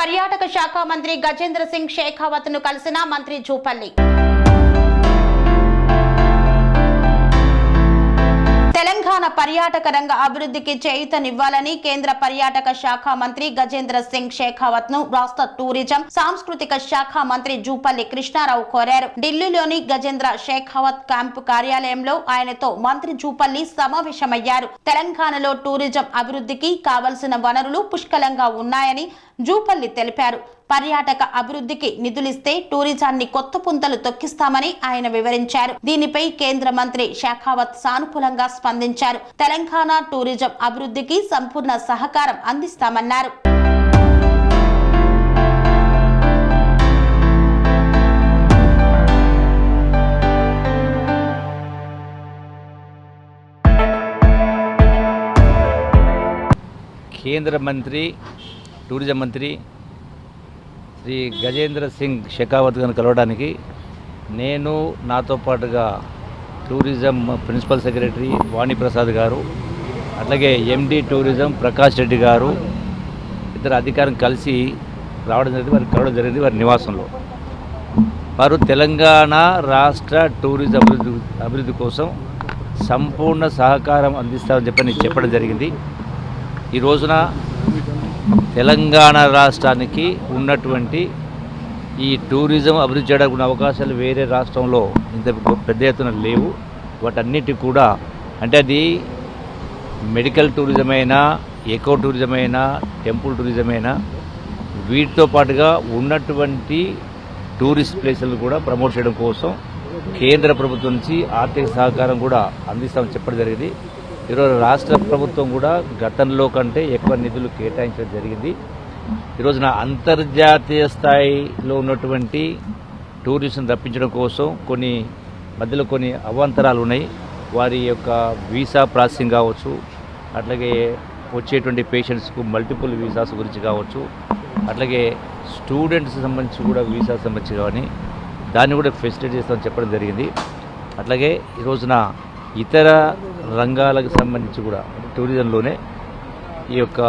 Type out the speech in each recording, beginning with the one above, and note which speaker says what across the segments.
Speaker 1: పర్యాటక శాఖ మంత్రి గజేంద్ర సింగ్ షేఖావత్ను కలిసిన మంత్రి జూపల్లి. తెలంగాణ పర్యాటక రంగ అభివృద్ధికి చేయూతనివ్వాలని కేంద్ర పర్యాటక శాఖ మంత్రి గజేంద్ర సింగ్ షేఖావత్ను రాష్ట్ర టూరిజం సాంస్కృతిక శాఖ మంత్రి జూపల్లి కృష్ణారావు కోరారు. ఢిల్లీలోని గజేంద్ర షేఖావత్ క్యాంపు కార్యాలయంలో ఆయనతో మంత్రి జూపల్లి సమావేశమయ్యారు. తెలంగాణలో టూరిజం అభివృద్ధికి కావలసిన వనరులు పుష్కలంగా ఉన్నాయని జూపల్లి తెలిపారు. పర్యాటక అభివృద్ధికి నిధులిస్తే టూరిజాన్ని కొత్త పుంతలు తొక్కిస్తామని ఆయన వివరించారు. దీనిపై కేంద్ర మంత్రి శాఖావత్ సానుకూలంగా స్పందించారు. తెలంగాణ టూరిజం అభివృద్ధికి సంపూర్ణ సహకారం అందిస్తామన్నారు.
Speaker 2: కేంద్ర మంత్రి టూరిజం మంత్రి శ్రీ గజేంద్ర సింగ్ షెకావత్ గారిని కలవడానికి నేను నాతో పాటుగా టూరిజం ప్రిన్సిపల్ సెక్రటరీ వాణిప్రసాద్ గారు అట్లాగే ఎండి టూరిజం ప్రకాష్ రెడ్డి గారు ఇద్దరు అధికారం కలిసి రావడం జరిగింది. వారికి కలవడం జరిగింది వారి నివాసంలో. వారు తెలంగాణ రాష్ట్ర టూరిజం అభివృద్ధి అభివృద్ధి కోసం సంపూర్ణ సహకారం అందిస్తామని చెప్పని చెప్పడం జరిగింది. ఈ రోజున తెలంగాణ రాష్ట్రానికి ఉన్నటువంటి ఈ టూరిజం అభివృద్ధి చేయడానికి ఉన్న అవకాశాలు వేరే రాష్ట్రంలో ఇంత పెద్ద ఎత్తున లేవు. వాటన్నిటి కూడా అంటే అది మెడికల్ టూరిజం అయినా ఎకో టూరిజం అయినా టెంపుల్ టూరిజం అయినా వీటితో పాటుగా ఉన్నటువంటి టూరిస్ట్ ప్లేసులను కూడా ప్రమోట్ చేయడం కోసం కేంద్ర ప్రభుత్వం నుంచి ఆర్థిక సహకారం కూడా అందిస్తామని చెప్పడం జరిగింది. ఈరోజు రాష్ట్ర ప్రభుత్వం కూడా గతంలో కంటే ఎక్కువ నిధులు కేటాయించడం జరిగింది. ఈరోజున అంతర్జాతీయ స్థాయిలో ఉన్నటువంటి టూరిస్ట్ని రప్పించడం కోసం కొన్ని మధ్యలో కొన్ని అవాంతరాలు ఉన్నాయి. వారి యొక్క వీసా ప్రాసెసింగ్ కావచ్చు అట్లాగే వచ్చేటువంటి పేషెంట్స్కు మల్టిపుల్ వీసాస్ గురించి కావచ్చు అట్లాగే స్టూడెంట్స్ సంబంధించి కూడా వీసా సంబంధించి కానీ దాన్ని కూడా ఫెసిలిటీ చేస్తామని చెప్పడం జరిగింది. అట్లాగే ఈ రోజున ఇతర రంగాలకు సంబంధించి కూడా టూరిజంలోనే ఈ యొక్క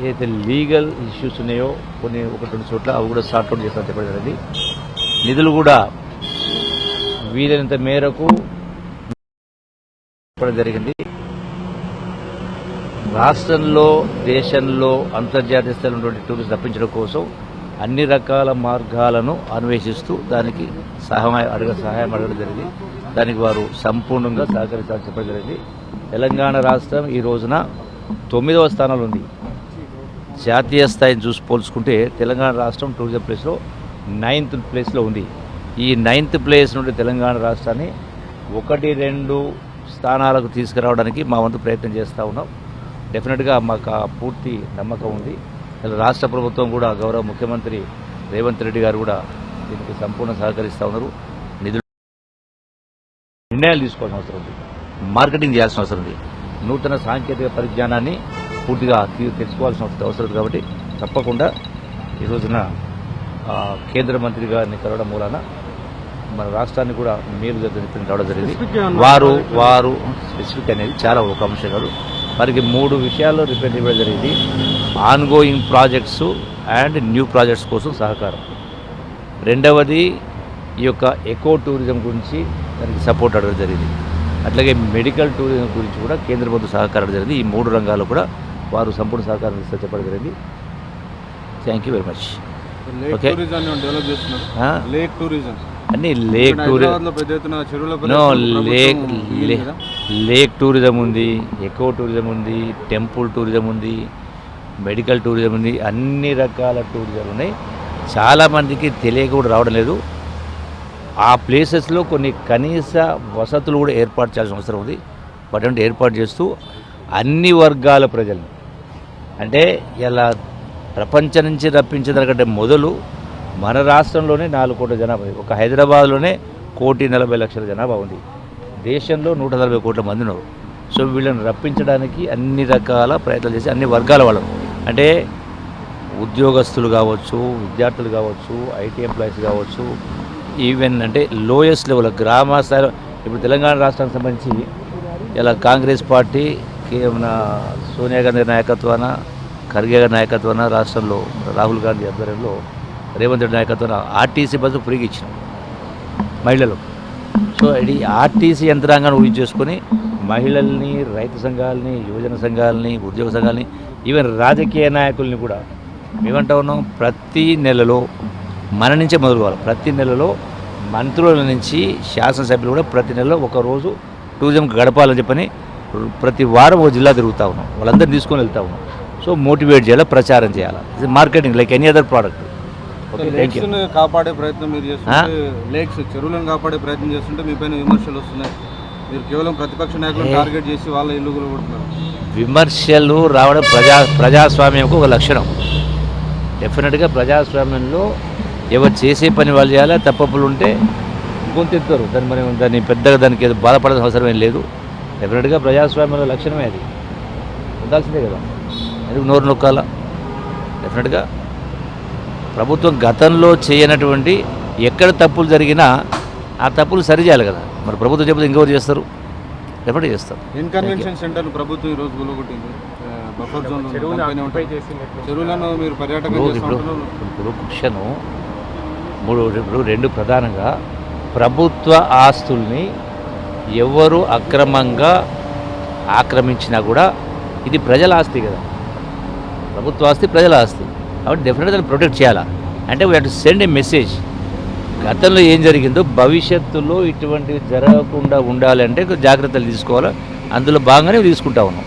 Speaker 2: ఏదైతే లీగల్ ఇష్యూస్ ఉన్నాయో కొన్ని ఒకటి రెండు చోట్ల అవి కూడా సార్ట్అవుట్ చేస్తామని చెప్పడం జరిగింది. నిధులు కూడా వీలైనంత మేరకు చెప్పడం జరిగింది. రాష్ట్రంలో దేశంలో అంతర్జాతీయ స్థాయిలో ఉన్నటువంటి టూరిస్ట్ తప్పించడం కోసం అన్ని రకాల మార్గాలను అన్వేషిస్తూ దానికి సహాయం అడగ సహాయం అడగడం జరిగింది. దానికి వారు సంపూర్ణంగా సహకరించాలని చెప్పగలిగింది తెలంగాణ రాష్ట్రం ఈ రోజున తొమ్మిదవ స్థానంలో ఉంది జాతీయ స్థాయిని చూసి పోల్చుకుంటే తెలంగాణ రాష్ట్రం టూరిజం ప్లేస్లో నైన్త్ ప్లేస్లో ఉంది. ఈ నైన్త్ ప్లేస్ నుండి తెలంగాణ రాష్ట్రాన్ని ఒకటి రెండు స్థానాలకు తీసుకురావడానికి మా వంతు ప్రయత్నం చేస్తూ ఉన్నాం. డెఫినెట్గా మాకు ఆ పూర్తి నమ్మకం ఉంది. రాష్ట్ర ప్రభుత్వం కూడా గౌరవ ముఖ్యమంత్రి రేవంత్ రెడ్డి గారు కూడా దీనికి సంపూర్ణ సహకరిస్తూ ఉన్నారు. నిర్ణయాలు తీసుకోవాల్సిన అవసరం ఉంది. మార్కెటింగ్ చేయాల్సిన అవసరం ఉంది. నూతన సాంకేతిక పరిజ్ఞానాన్ని పూర్తిగా తెచ్చుకోవాల్సిన అవసరం ఉంది కాబట్టి తప్పకుండా ఈ రోజున కేంద్ర మంత్రి గారిని కలవడం మూలాన మన రాష్ట్రాన్ని కూడా మేలు రావడం జరిగింది. వారు వారు స్పెసిఫిక్ అనేది చాలా ఒక అంశం కాదు. వారికి మూడు విషయాల్లో రిపేర్ ఇవ్వడం జరిగింది. Ongoing projects and new projects కోసం సహకారం. రెండవది ఈ యొక్క ఎకో టూరిజం గురించి దానికి సపోర్ట్ అడగడం జరిగింది. అట్లాగే మెడికల్ టూరిజం గురించి కూడా కేంద్ర ప్రభుత్వం సహకారం జరిగింది. ఈ మూడు రంగాల్లో కూడా వారు సంపూర్ణ సహకారం ఇస్తే చెప్పడం జరిగింది. థ్యాంక్ యూ వెరీ మచ్ ఆ?
Speaker 3: లేక్ టూరిజం
Speaker 2: అన్ని lake tourism lake. Lake tourism ఉంది ఎకో టూరిజం ఉంది టెంపుల్ టూరిజం ఉంది మెడికల్ టూరిజం ఉంది అన్ని రకాల టూరిజం ఉన్నాయి. చాలామందికి తెలియక కూడా రావడం లేదు. ఆ ప్లేసెస్లో కొన్ని కనీస వసతులు కూడా ఏర్పాటు చేయాల్సిన అవసరం ఉంది. అటువంటి ఏర్పాటు చేస్తూ అన్ని వర్గాల ప్రజలను అంటే ఇలా ప్రపంచం నుంచి రప్పించదనకంటే మొదలు మన రాష్ట్రంలోనే నాలుగు కోట్ల జనాభా ఒక హైదరాబాద్లోనే కోటి నలభై లక్షల జనాభా ఉంది. దేశంలో నూట నలభై కోట్ల మంది ఉన్నారు. సో వీళ్ళని రప్పించడానికి అన్ని రకాల ప్రయత్నాలు చేసి అన్ని వర్గాల వాళ్ళను అంటే ఉద్యోగస్తులు కావచ్చు విద్యార్థులు కావచ్చు ఐటీ ఎంప్లాయీస్ కావచ్చు ఈవెన్ అంటే లోయెస్ట్ లెవెల్ గ్రామ స్థాయిలో ఇప్పుడు తెలంగాణ రాష్ట్రానికి సంబంధించి ఇలా కాంగ్రెస్ పార్టీ కే- మన సోనియా గాంధీ నాయకత్వాన ఖర్గే గారి నాయకత్వాన రాష్ట్రంలో రాహుల్ గాంధీ ఆధ్వర్యంలో రేవంత్ రెడ్డి నాయకత్వాన ఆర్టీసీ బస్సు ఫ్రీగా ఇచ్చినాం మహిళలు సో ఇది ఆర్టీసీ యంత్రాంగాన్ని ఊహించేసుకొని మహిళల్ని రైతు సంఘాలని యువజన సంఘాలని ఉద్యోగ సంఘాలని ఈవెన్ రాజకీయ నాయకుల్ని కూడా మేమంటా ఉన్నాం ప్రతి నెలలో మన నుంచే మొదలు కావాలి ప్రతి నెలలో మంత్రుల నుంచి శాసనసభ్యులు కూడా ప్రతి నెలలో ఒక రోజు టూరిజంకి గడపాలని చెప్పని ప్రతి వారం ఒక జిల్లా తిరుగుతూ ఉన్నాం. వాళ్ళందరినీ తీసుకొని వెళ్తా ఉన్నాం. సో మోటివేట్ చేయాలి? ప్రచారం చేయాలి? ఇది marketing like any other product
Speaker 3: కాపాడే ప్రయత్నం మీరు చేస్తుంటే లేక్స్ చెరువులను కాపాడే ప్రయత్నం చేస్తుంటే మీ పైన విమర్శలు వస్తున్నాయి. మీరు కేవలం ప్రతిపక్ష నాయకులను
Speaker 2: ఏ.
Speaker 3: టార్గెట్ చేసి వాళ్ళ ఇల్లు కొడుతున్నారు
Speaker 2: విమర్శలు రావడం ప్రజా ప్రజాస్వామ్యంకు ఒక లక్షణం. డెఫినెట్గా ప్రజాస్వామ్యంలో ఎవరు చేసే పని వాళ్ళు చేయాలి తప్పప్పులు ఉంటే గొంతెత్తారు దాన్ని మనం దాన్ని పెద్దగా దానికి ఏదో బాధపడాల్సిన అవసరం ఏం లేదు. డెఫినెట్గా ప్రజాస్వామ్యంలో లక్షణమే అది. ఉండాల్సిందే కదా. ఎందుకు నోరు నొక్కాల? డెఫినెట్గా ప్రభుత్వం గతంలో చేయనటువంటి ఎక్కడ తప్పులు జరిగినా ఆ తప్పులు సరిచేయాలి కదా. మరి ప్రభుత్వం చెప్తే ఇంకెవరు చేస్తారు? డెఫినెట్గా చేస్తారు.
Speaker 3: ఇన్కన్వెన్షన్ సెంటర్ ప్రభుత్వం ఈ రోజు గులగొట్టింది. బఫర్ జోన్ చెరువులను మీరు పర్యాటకం
Speaker 2: ఇప్పుడు క్వశ్చను మూడు ఇప్పుడు రెండు ప్రధానంగా ప్రభుత్వ ఆస్తుల్ని ఎవరు అక్రమంగా ఆక్రమించినా కూడా ఇది ప్రజల ఆస్తి కదా. ప్రభుత్వ ఆస్తి ప్రజల ఆస్తి. కాబట్టి డెఫినెట్గా దాన్ని ప్రొటెక్ట్ చేయాలా? అంటే we to send a message గతంలో ఏం జరిగిందో భవిష్యత్తులో ఇటువంటివి జరగకుండా ఉండాలంటే జాగ్రత్తలు తీసుకోవాలి? అందులో భాగంగానే తీసుకుంటా ఉన్నాం.